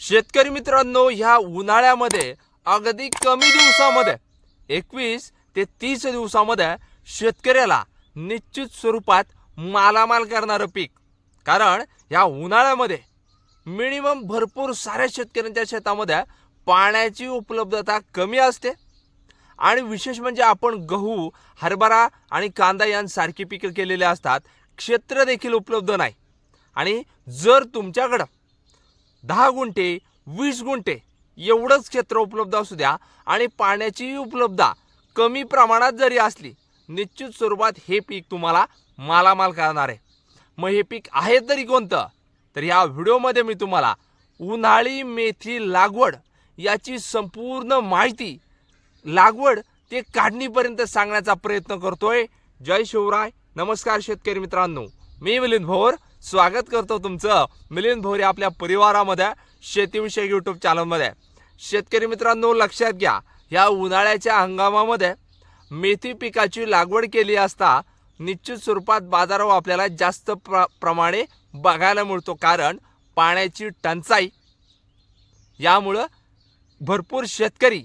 शेतकरी मित्रांनो ह्या उन्हाळ्यामध्ये अगदी कमी दिवसामध्ये एकवीस ते तीस दिवसामध्ये शेतकऱ्याला निश्चित स्वरूपात मालामाल करणारं पीक. कारण ह्या उन्हाळ्यामध्ये मिनिमम भरपूर साऱ्या शेतकऱ्यांच्या शेतामध्ये पाण्याची उपलब्धता कमी असते. आणि विशेष म्हणजे आपण गहू हरभरा आणि कांदा यांसारखी पिकं केलेली असतात. क्षेत्र देखील उपलब्ध नाही. आणि जर तुमच्याकडं दहा गुंठे वीस गुंठे एवढंच क्षेत्र उपलब्ध असू द्या आणि पाण्याची उपलब्धता कमी प्रमाणात जरी असली निश्चित स्वरूपात हे पीक तुम्हाला मालामाल करणार आहे. मग हे पीक आहे तरी कोणतं? तर या व्हिडिओमध्ये मी तुम्हाला उन्हाळी मेथी लागवड याची संपूर्ण माहिती लागवड ते काढणीपर्यंत सांगण्याचा प्रयत्न करतोय. जय शिवराय. नमस्कार शेतकरी मित्रांनो. मी मिलिंद भोर स्वागत करतो तुमचं मिलिंद भोरे आपल्या परिवारामध्ये शेतीविषयक यूट्यूब चॅनलमध्ये शेतकरी मित्रांनो लक्षात घ्या या उन्हाळ्याच्या हंगामामध्ये मेथी पिकाची लागवड केली असता निश्चित स्वरूपात बाजारावर आपल्याला जास्त प्र प्रमाणे बघायला मिळतो. कारण पाण्याची टंचाई यामुळं भरपूर शेतकरी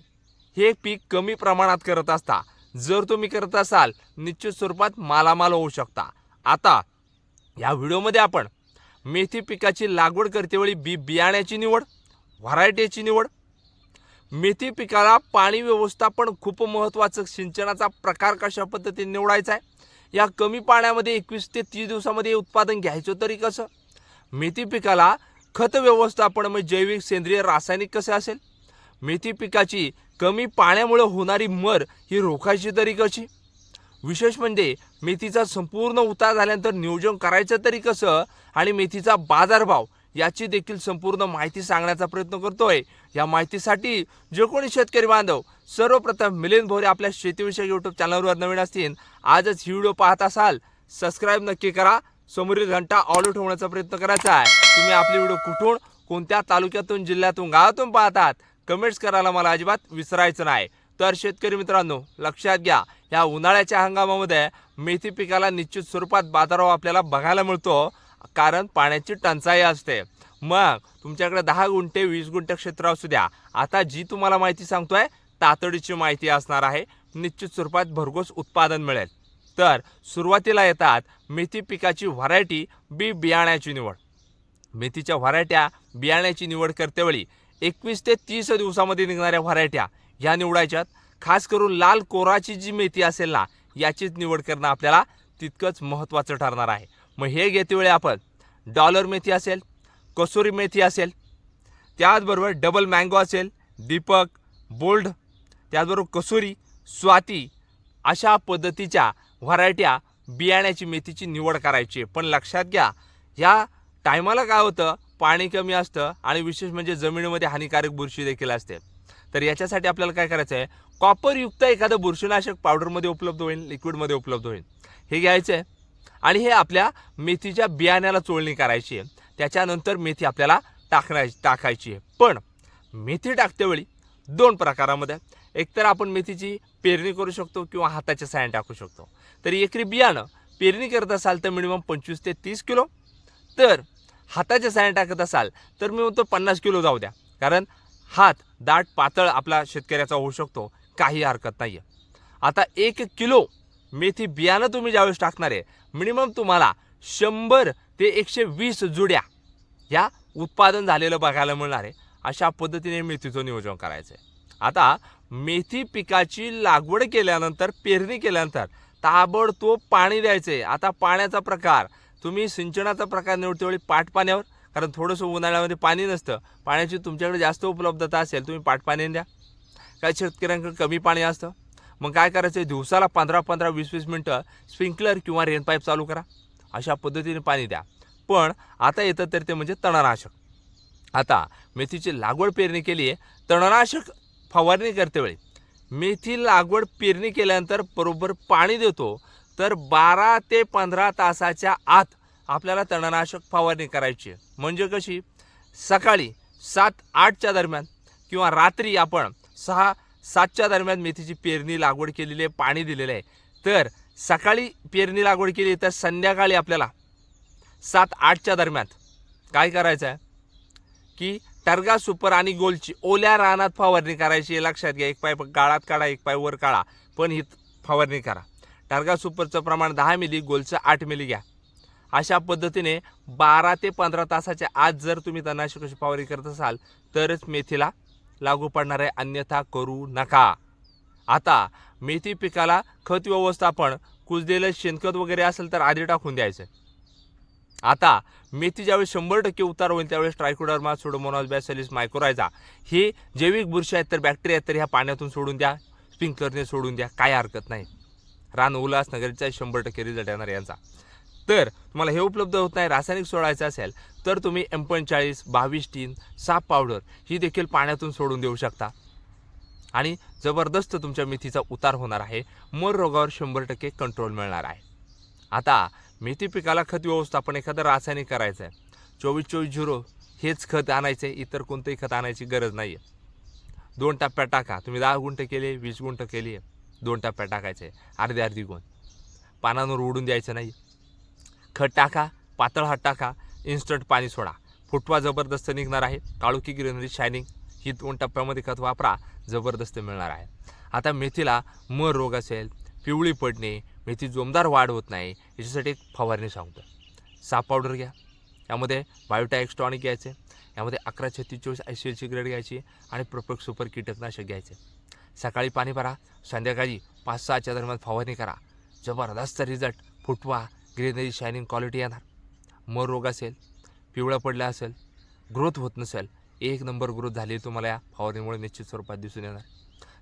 हे पीक कमी प्रमाणात करत असता. जर तुम्ही करत असाल निश्चित स्वरूपात मालामाल होऊ शकता. आता या व्हिडिओमध्ये आपण मेथी पिकाची लागवड करतेवेळी बी बियाण्याची निवड व्हरायटीची निवड मेथी पिकाला पाणी व्यवस्थापन खूप महत्त्वाचं सिंचनाचा प्रकार कशा पद्धतीने निवडायचा आहे या कमी पाण्यामध्ये एकवीस ते तीस दिवसामध्ये उत्पादन घ्यायचं तरी कसं मेथी पिकाला खत व्यवस्थापन म्हणजे जैविक सेंद्रिय रासायनिक कसे असेल मेथी पिकाची कमी पाण्यामुळे होणारी मर ही रोखायची तरी कशी विशेष म्हणजे मेथीचा संपूर्ण उतार झाल्यानंतर नियोजन करायचं तरी कसं आणि मेथीचा बाजारभाव याची देखील संपूर्ण माहिती सांगण्याचा प्रयत्न करतोय. या माहितीसाठी जे कोणी शेतकरी बांधव सर्वप्रथम मिलिंद भोरे आपल्या शेतीविषयक यूट्यूब चॅनलवर नवीन असतील आजच ही व्हिडिओ पाहत असाल सबस्क्राईब नक्की करा. समोरील घंटा ऑल ठेवण्याचा प्रयत्न करायचा आहे. तुम्ही आपली व्हिडिओ कुठून कोणत्या तालुक्यातून जिल्ह्यातून गावातून पाहतात कमेंट्स करायला मला अजिबात विसरायचं नाही. तर शेतकरी मित्रांनो लक्षात घ्या या उन्हाळ्याच्या हंगामामध्ये मेथी पिकाला निश्चित स्वरूपात बाजारभाव आपल्याला बघायला मिळतो कारण पाण्याची टंचाई असते. मग तुमच्याकडे दहा गुंठे वीस गुंठे क्षेत्र असू द्या. आता जी तुम्हाला माहिती सांगतोय तातडीची माहिती असणार आहे. निश्चित स्वरूपात भरघोस उत्पादन मिळेल. तर सुरुवातीला येतात मेथी पिकाची व्हरायटी बी बियाण्याची निवड. मेथीच्या व्हरायट्या बियाण्याची निवड करतेवेळी एकवीस ते तीस दिवसामध्ये निघणाऱ्या व्हरायट्या ह्या निवडायच्यात. खास करून लाल कोराची जी मेथी असेल ना याचीच निवड करणं आपल्याला तितकंच महत्त्वाचं ठरणार आहे. मग हे घेतेवेळी आपण डॉलर मेथी असेल कसुरी मेथी असेल त्याचबरोबर डबल मँगो असेल दीपक बोल्ड त्याचबरोबर कसुरी स्वाती अशा पद्धतीच्या व्हरायट्या बियाण्याची मेथीची निवड करायची आहे. पण लक्षात घ्या ह्या टायमाला काय होतं? पाणी कमी असतं आणि विशेष म्हणजे जमिनीमध्ये हानिकारक बुरशी देखील असते. तर याच्यासाठी आपल्याला काय करायचं आहे कॉपरयुक्त एखादं बुरशीनाशक पावडरमध्ये उपलब्ध होईल लिक्विडमध्ये उपलब्ध होईल. हे घ्यायचं आहे आणि हे आपल्या मेथीच्या बियाण्याला चोळणी करायची आहे. त्याच्यानंतर मेथी आपल्याला टाकण्याची टाकायची आहे. पण मेथी टाकतेवेळी दोन प्रकारामध्ये. एकतर आपण मेथीची पेरणी करू शकतो किंवा हाताच्या सायन टाकू शकतो. तर एकरी बियाणं पेरणी करत असाल तर मिनिमम पंचवीस ते तीस किलो. तर हाताच्या सायन टाकत असाल तर मी म्हणतो पन्नास किलो जाऊ द्या. कारण हात दाट पातळ आपला शेतकऱ्याचा होऊ शकतो. काही हरकत नाही आहे आता एक किलो मेथी बियाणं तुम्ही ज्यावेळेस टाकणार आहे मिनिमम तुम्हाला शंभर ते एकशे वीस जुड्या या उत्पादन झालेलं बघायला मिळणार आहे. अशा पद्धतीने मेथीचं नियोजन करायचं आहे. आता मेथी पिकाची लागवड केल्यानंतर पेरणी केल्यानंतर ताबडतोब पाणी द्यायचं आहे आता पाण्याचा प्रकार तुम्ही सिंचनाचा प्रकार निवडतेवेळी पाट पाण्यावर कारण थोडंसं उन्हाळ्यामध्ये पाणी नसतं. पाण्याची तुमच्याकडे जास्त उपलब्धता असेल तुम्ही पाटपाणी द्या. काही शेतकऱ्यांकडे कमी पाणी असतं? मग काय करायचं? आहे दिवसाला पंधरा पंधरा वीस वीस मिनटं स्प्रिंकलर किंवा रेन पाईप चालू करा. अशा पद्धतीने पाणी द्या. पण आता येतं तर ते म्हणजे तणनाशक. आता मेथीची लागवड पेरणी केली आहे तणनाशक फवारणी करतेवेळी मेथी लागवड पेरणी केल्यानंतर बरोबर पाणी देतो तर बारा ते पंधरा तासाच्या आत आपल्याला तणनाशक फवारणी करायची आहे. म्हणजे कशी? सकाळी सात आठच्या दरम्यान किंवा रात्री आपण सहा सातच्या दरम्यान मेथीची पेरणी लागवड केलेली आहे पाणी दिलेलं आहे. तर सकाळी पेरणी लागवड केली तर संध्याकाळी आपल्याला सात आठच्या दरम्यान काय करायचं आहे? की टर्गा सुपर आणि गोलची ओल्या रानात फवारणी करायची हे लक्षात घ्या एक पाय गाळात काढा एक पाय वर काढा. पण ही फवारणी करा. टर्गा सुपरचं प्रमाण दहा मिली गोलचं आठ मिली घ्या. अशा पद्धतीने बारा ते पंधरा तासाच्या आत जर तुम्ही तणनाशकाची फवारणी करत असाल तरच मेथीला लागू पडणार आहे. अन्यथा करू नका. आता मेथी पिकाला खत व्यवस्थापन कुजलेलं शेणखत वगैरे असेल तर आधी टाकून द्यायचं. आता मेथी ज्यावेळेस शंभर टक्के उतार होईल त्यावेळेस ट्रायकोडर्मा सुडोमोनॉस बॅसलिस मायक्रोरायझा हे जैविक बुरशी आहेत तर बॅक्टेरिया आहेत तर ह्या पाण्यातून सोडून द्या स्प्रिंकलरने सोडून द्या काय हरकत नाही. रान उल्हासनगरचा शंभर टक्के रिझल्ट येणार यांचा. तर तुम्हाला हे उपलब्ध होत नाही रासायनिक सोडायचं असेल तर तुम्ही एम पंचेचाळीस बावीस टीन साप पावडर ही देखील पाण्यातून सोडून देऊ शकता. आणि जबरदस्त तुमच्या मेथीचा उतार होणार आहे. मर रोगावर शंभर टक्के कंट्रोल मिळणार आहे. आता मेथी पिकाला खत व्यवस्थापन एखादं रासायनिक करायचं आहे चोवीस चोवीस झिरो हेच खत आणायचं आहे इतर कोणतंही खत आणायची गरज नाही आहे दोन टप्प्या टाका. तुम्ही दहा गुंठ केले वीस गुंठ केली आहे दोन टप्प्या टाकायचे अर्धी अर्धी गुण पानांवर उडून द्यायचं नाही खत टाका पातळ हात टाका इन्स्टंट पाणी सोडा. फुटवा जबरदस्त निघणार आहे. काळुकी ग्रीनरी शायनिंग ही दोन टप्प्यामध्ये खत वापरा जबरदस्त मिळणार आहे. आता मेथीला मर रोग असेल पिवळी पडणे मेथी जोमदार वाढ होत नाही याच्यासाठी एक फवारणी सांगतो. साप पावडर घ्या. यामध्ये बायोटा एक्स्ट्रॉनिक घ्यायचे. यामध्ये अकरा छत्तीस चोवीस ऐंशी एलची ग्रेड घ्यायची आणि प्रोपेक्ट सुपर कीटकनाशक घ्यायचे. सकाळी पाणी भरा संध्याकाळी पाच सहाच्या दरम्यान फवारणी करा. जबरदस्त रिझल्ट फुटवा ग्रीनरी शायनिंग क्वालिटी येणार. मर रोग असेल पिवळा पडला असेल ग्रोथ होत नसेल एक नंबर ग्रोथ झाली तुम्हाला या फवारणीमुळे निश्चित स्वरूपात दिसून येणार.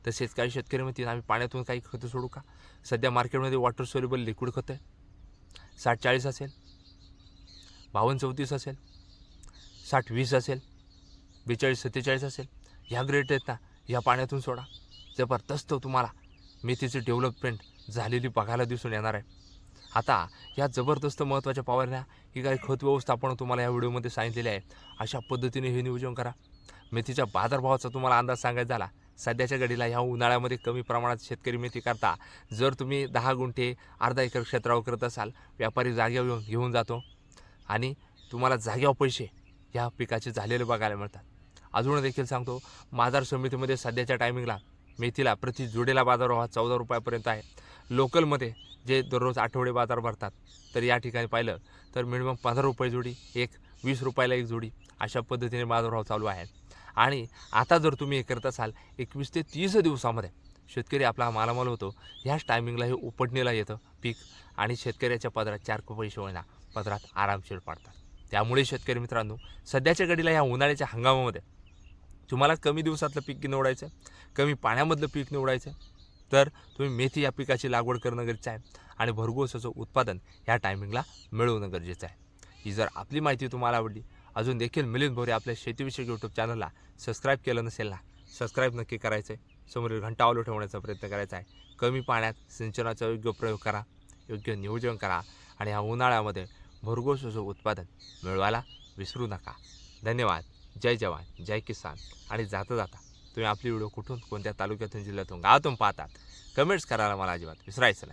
तसेच काही शेतकरी म्हणतील आम्ही पाण्यातून काही खतं सोडू का? सध्या मार्केटमध्ये वॉटर सोल्युबल लिक्विड खतं आहे साठ चाळीस असेल बावन्न चौतीस असेल साठ वीस असेल बेचाळीस सत्तेचाळीस असेल ह्या ग्रेट आहेत ना ह्या पाण्यातून सोडा. जबरदस्त तुम्हाला मेथीची डेव्हलपमेंट झालेली बघायला दिसून येणार आहे. आता या जबरदस्त महत्त्वाच्या फवारण्या ही काही खत व्यवस्थापन तुम्हाला या व्हिडिओमध्ये सांगितलेले आहे अशा पद्धतीने हे नियोजन करा. मेथीच्या बाजारभावाचा तुम्हाला अंदाज सांगायचा झाला. सध्याच्या घडीला ह्या उन्हाळ्यामध्ये कमी प्रमाणात शेतकरी मेथी करता. जर तुम्ही दहा गुंठे अर्धा एकर क्षेत्रावर करत असाल व्यापारी जागेवर येऊन घेऊन जातो. आणि तुम्हाला जागेवर पैसे ह्या पिकाचे झालेले बघायला मिळतात. अजून देखील सांगतो बाजार समितीमध्ये सध्याच्या टायमिंगला मेथीला प्रति जोडीला बाजारभाव हा चौदा रुपयापर्यंत आहे. लोकलमध्ये जे दररोज आठवडे बाजार भरतात तर या ठिकाणी पाहिलं तर मिनिमम पंधरा रुपये जोडी एक वीस रुपयाला एक जोडी अशा पद्धतीने बाजारभाव चालू आहे आणि आता जर तुम्ही हे करत असाल एकवीस ते तीस दिवसामध्ये शेतकरी आपला मालामाल होतो ह्याच टायमिंगला हे उपटणीला येतं पीक आणि शेतकऱ्याच्या पदरात चार पैसे होईना पदरात आरामशीर पाडतात. त्यामुळे शेतकरी मित्रांनो सध्याच्या घडीला ह्या उन्हाळ्याच्या हंगामामध्ये तुम्हाला कमी दिवसातलं पीक निवडायचं कमी पाण्यामधलं पीक निवडायचं तर तुम्ही मेथी या पिकाची लागवड करणं गरजेचं आहे आणि भरघोसाचं उत्पादन ह्या टायमिंगला मिळवणं गरजेचं आहे. ही जर आपली माहिती तुम्हाला आवडली अजून देखील मिलिंद भोरे आपल्या शेतीविषयक यूट्यूब चॅनलला सबस्क्राईब केलं नसेल ना सबस्क्राईब नक्की करायचं आहे समोरील घंटा ऑलो ठेवण्याचा प्रयत्न करायचा आहे. कमी पाण्यात सिंचनाचा योग्य प्रयोग करा योग्य नियोजन करा आणि ह्या उन्हाळ्यामध्ये भरघोस उत्पादन मिळवायला विसरू नका. धन्यवाद. जय जवान जय किसान आणि जाता जाता तुम्ही आपली व्हिडिओ कुठून कोणत्या तालुक्यातून जिल्ह्यातून गावातून पाहतात. कमेंट्स करायला मला अजिबात विसरायचं नाही.